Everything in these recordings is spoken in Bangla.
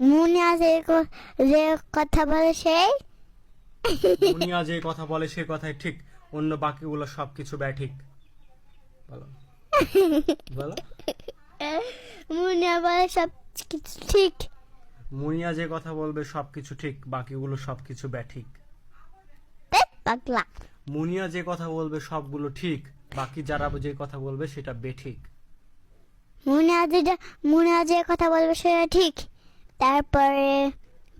মুনিয়া যে যে কথা বলে সেই? মুনিয়া যে কথা বলে সে কথাই ঠিক অন্য বাকিগুলো সব কিছু ব্যাঠিক। বলো। বলো। মুনিয়া বলে সব কিছু ঠিক। মুনিয়া যে কথা বলবে সব কিছু ঠিক বাকিগুলো সব কিছু ব্যাঠিক পাগলা। মুনিয়া যে কথা বলবে সবগুলো ঠিক বাকি যারা যে কথা বলবে সেটা বেঠিক। মুনিয়া যেটা মুনিয়া যে কথা বলবে সেটা ঠিক। তারপরে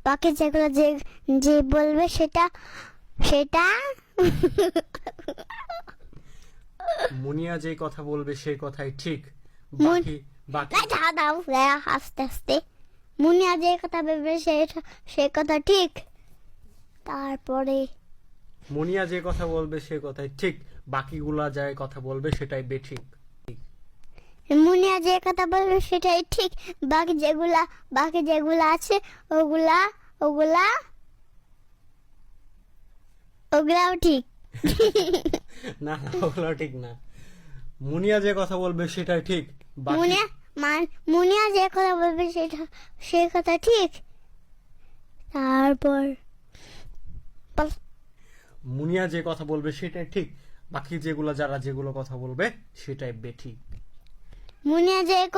বাকি যেগুলো যে যে বলবে সেটা সেটা? মুনিয়া যে কথা বলবে সেই কথাই ঠিক। বাকি বাকি দাও আস্তে আস্তে। মুনিয়া যে কথা বলবে সেটা সে কথা ঠিক। তারপরে মুনিয়া যে কথা বলবে সে কথাই ঠিক। বাকিগুলা যে কথা বলবে সেটাই বেঠিক মুনিয়া যে কথা বলবে সেটাই ঠিক। বাকি যেগুলা বাকি যেগুলা আছে ওগুলা ওগুলা ওগুলাও ঠিক। না না ওগুলো ঠিক না। মুনিয়া যে কথা বলবে সেটাই ঠিক মুনিয়া মান মুনিয়া যে কথা বলবে সেটা সে কথা ঠিক। তারপর মুনিয়া যে কথা বলবে সেটাই ঠিক বাকি যেগুলো যারা যেগুলো কথা বলবে সেটাই বেঠিক মুনিয়া যে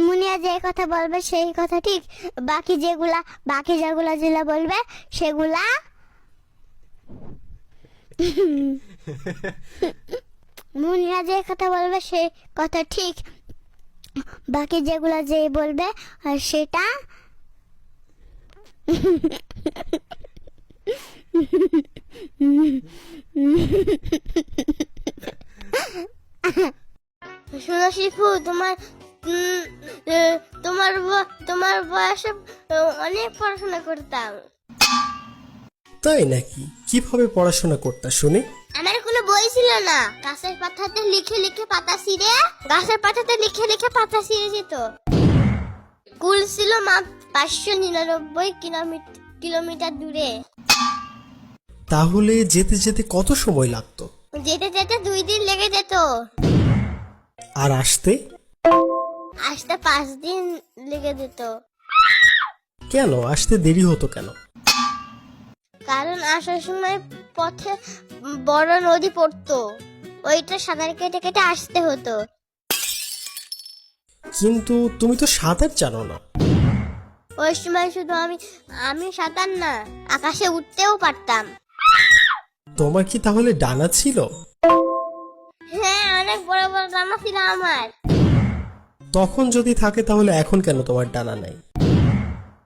মুনিয়া যে কথা বলবে সেই কথা ঠিক। বাকি যেগুলা বাকি যেগুলা যেগুলা বলবে, সেগুলা মুনিয়া যে কথা বলবে সেই কথা ঠিক। বাকি যেগুলা যে বলবে সেটা শোনো শিফু তোমার তোমার তোমার বয়সে অনেক পড়াশোনা করতাম। তাই নাকি? কীভাবে পড়াশোনা করতা শুনি? আমার কোনো বই ছিল না। গাছের পাতাতে লিখে লিখে পাতা ছিঁড়ে গাছের পাতাতে লিখে লিখে পাতা ছিঁড়ে যেত। স্কুল ছিল মাত্র পাঁচশো নিরানব্বই কিলোমিটার কিলোমিটার দূরে। তাহলে যেতে যেতে কত সময় লাগতো? যেতে যেতে দুই দিন লেগে যেত। আর আসতে? আসতে পাঁচ দিন লেগে যেত। কেন? আসতে দেরি হতো কেন? কারণ আসার সময় পথে বড় নদী পড়তো। ওইটা সাঁতার কেটে কেটে আসতে হতো। কিন্তু তুমি তো সাঁতার জানো না। ওই সময় শুধু আমি আমি সাঁতার না আকাশে উঠতেও পারতাম। তোমার কি তাহলে ডানা ছিল? বড় ছিল আমার। তখন যদি থাকে তাহলে এখন কেন তোমার ডানা নাই?